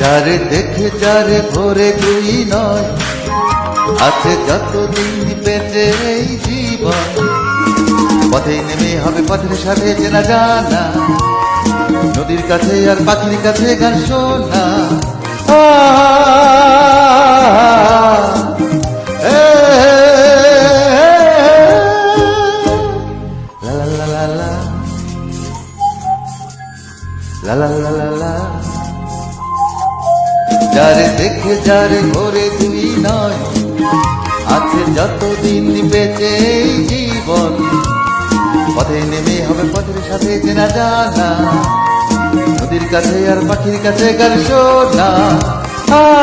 যারে দেখে যারে ভরে তুই নয় আছে যতদিন বেঁচে এই জীবন। পথে নেমে হবে পথের সাথে চেনা জানা নদীর কাছে আর পাখির কাছে গান শোনা। আ, লা লা লা লা লা। যারে দেখে যারে ভরে তুই নয়। আছে যতদিন বেঁচে জীবন। পথে নেমে হবে পথের সাথে চেনা জানা। নদীর কাছে আর পাখির কাছে গান শোনা। আ,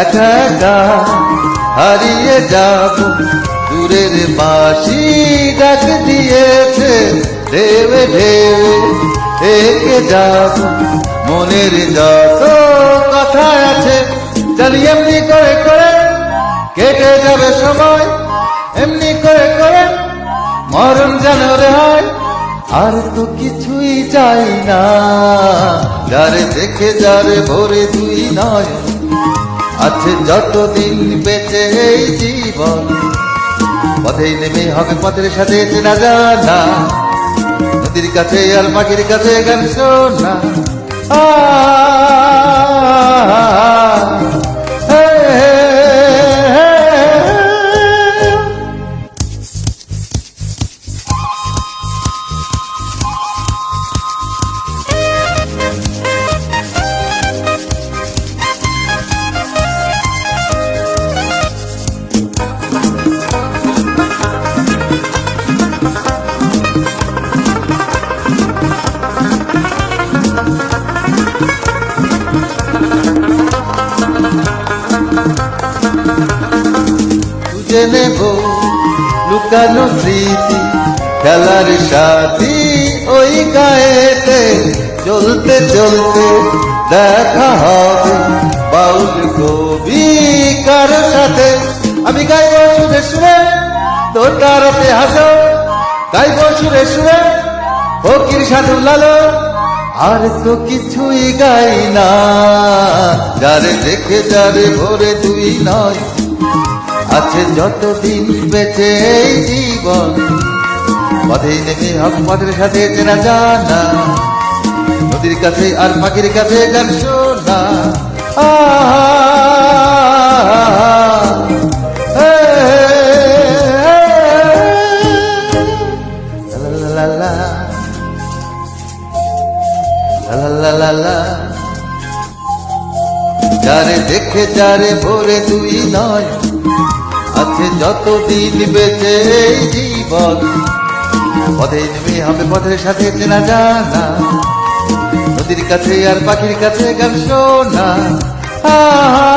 একা একা হারিয়ে যাব। দূরের বাসি ডাক দিয়েছে ঢেবে ঢেবে থেকে যাব। মনের যত কথা আছে, জানি এমনি করে করে কেটে যাবে সময়, এমনি করে করে মরণ যেন হয়। আর তো কিছুই চাই না, যারে দেখে যারে ভরে তুই নয়। আছে যতদিন বেঁচে এই জীবন। পথেই নেমে হবে পথের সাথে চেনা জানা। নদীর কাছে আর পাখির কাছে গান শোনা। খুঁজে নেব লুকানো স্মৃতি, খেলার সাথী ওই গায়েতে চলতে চলতে দেখা হবে। বাউল কবি কার সাথে? আমি গাইব সুরে সুরে তোর তারাতে হাসো গাইব সুরে সুরে, ফকির সাধু লালো। আর তো কিছুই গাই না, যারে দেখে যারে ভরে তুই নয়। আছে যতদিন বেঁচে এই জীবন পথে নেমে হবে পথের সাথে চেনা জানা নদীর কাছে আর পাখির কাছে গান শোনা। যারে দেখে যারে ভোরে তুই নয় আছে যতদিন বেঁচে জীবন। পথে নেমে হবে পথের সাথে চেনা জানা। নদীর কাছে আর পাখির কাছে গান শোনা। আহা